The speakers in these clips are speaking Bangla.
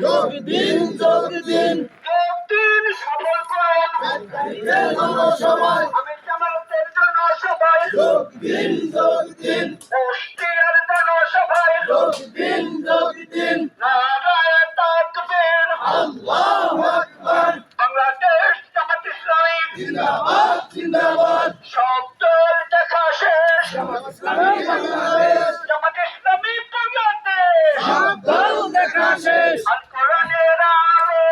যোগ দিন যোগ দিন যোগ দিন সফল করুন জনসভায়। আমি জামালতের জনসভায়। যোগ দিন যোগ দিন কুষ্টিয়ার জনসভায়। যোগ দিন যোগ দিন নারায় তাকবীর। আল্লাহু আকবার। বাংলাদেশ জামাত ইসলামী। জিন্দাবাদ জিন্দাবাদ। সব দল দেখা শেষ ইসলামী বাংলাদেশ জামাত ইসলামী বাংলাদেশ সাবধান দেখা শেষ আল কোরআনের আলো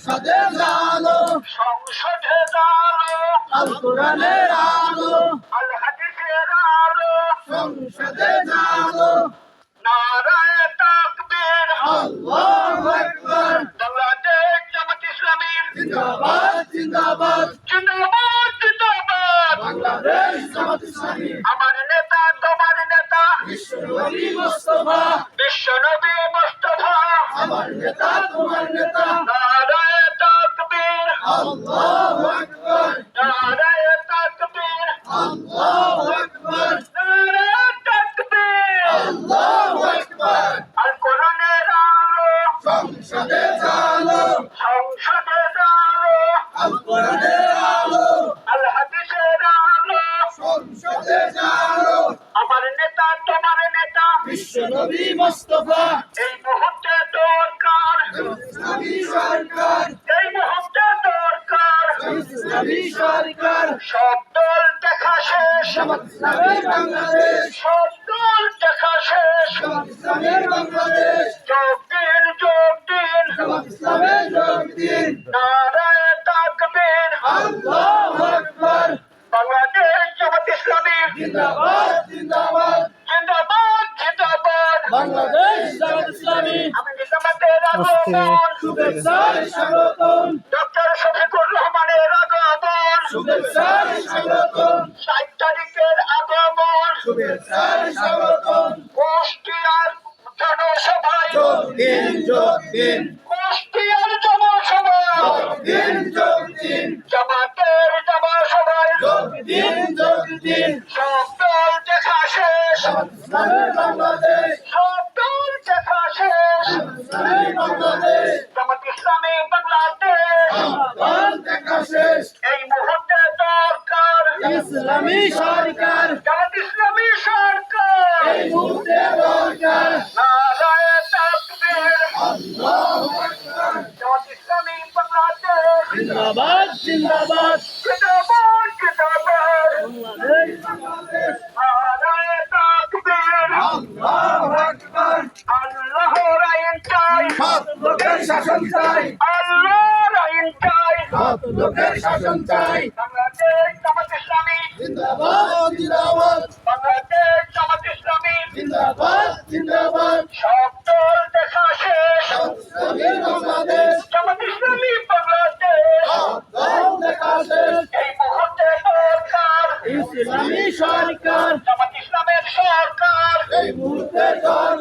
সংসদে জানো। সংসদে আলো আল কোরআনের আলো আল হাদিসের আলো। সংসদে জানো। নারায় তাকবীর। আল্লাহু আকবার। বাংলাদেশ জামাত ইসলামী জিন্দাবাদ জিন্দাবাদ। জিন্দাবাদ জিন্দাবাদ। বাংলাদেশ জামাত ইসলামী আমার নেতা তোমার নেতা। বিশ্বনবী মুস্তাফা। বিশ্বনবী মুস্তফা। আমার নেতা তোমার নেতা নারায় তাকবীর আল্লাহু আকবার নারায় তাকবীর আল্লাহু আকবার নারায় তাকবীর আল্লাহু আকবার আল কোরআনের আলো সংসদে জানো সংসদে আলো আল কোরআনের আলো আল হাদিসের আলো সংসদে জানো আমার নেতা তোমার মুস্তাফা। এই মুহূর্তে দরকার। ইসলামী সরকার। এই মুহূর্তে দরকার। ইসলামী সরকার। সব দল দেখা শেষ। জামাত ইসলামী বাংলাদেশ। সব দল দেখা শেষ। জামাত ইসলামী বাংলাদেশ। যোগ দিন যোগ দিন। জামাত যোগ দিন। নারায় তাকবীর। আল্লাহু আকবার। বাংলাদেশ জামাত ইসলামী। জিন্দাবাদ জিন্দাবাদ। বাংলাদেশ জামাত ইসলামী। ডক্টর শফিকুর রহমানের আগমন। শুভেচ্ছায় স্বাগতম। ষাট তারিখের আগমন। শুভেচ্ছায় স্বাগতম। কুষ্টিয়ার জনসভায়। যোগ দিন যোগ দিন কুষ্টিয়ার জনসভায়। যোগ দিন যোগ দিন জামাতের জনসভায়। যোগ দিন যোগ দিন সব দল দেখা শেষ। বাংলাদেশ সব দল দেখা শেষ ইসলামী বাংলাদেশ জামাত ইসলামী বাংলাদেশ আহ্বান দেখা শেষ এই মুহূর্তে দরকার ইসলামী সরকার। জামাত ইসলামী সরকার। এই মুহূর্তে দরকার। নারায় তাকবীর। আল্লাহু আকবার জামাত ইসলামী বাংলাদেশ। জিন্দাবাদ জিন্দাবাদ। জিন্দাবাদ জিন্দাবাদ। বাংলাদেশ বাংলাদেশ। নারায় তাকবীর। আল্লাহু আকবার। আল্লাহর আইন চাই। সৎ লোকের শাসন চাই। আল্লাহর আইন চাই। সৎ লোকের শাসন চাই। বাংলাদেশ জামাত ইসলামী জিন্দাবাদ জিন্দাবাদ। বাংলাদেশ জামাত ইসলামী। জিন্দাবাদ জিন্দাবাদ। সব দল দেখা সরকার। জামাত ইসলামের সরকার। এই মুহূর্তে সরকার।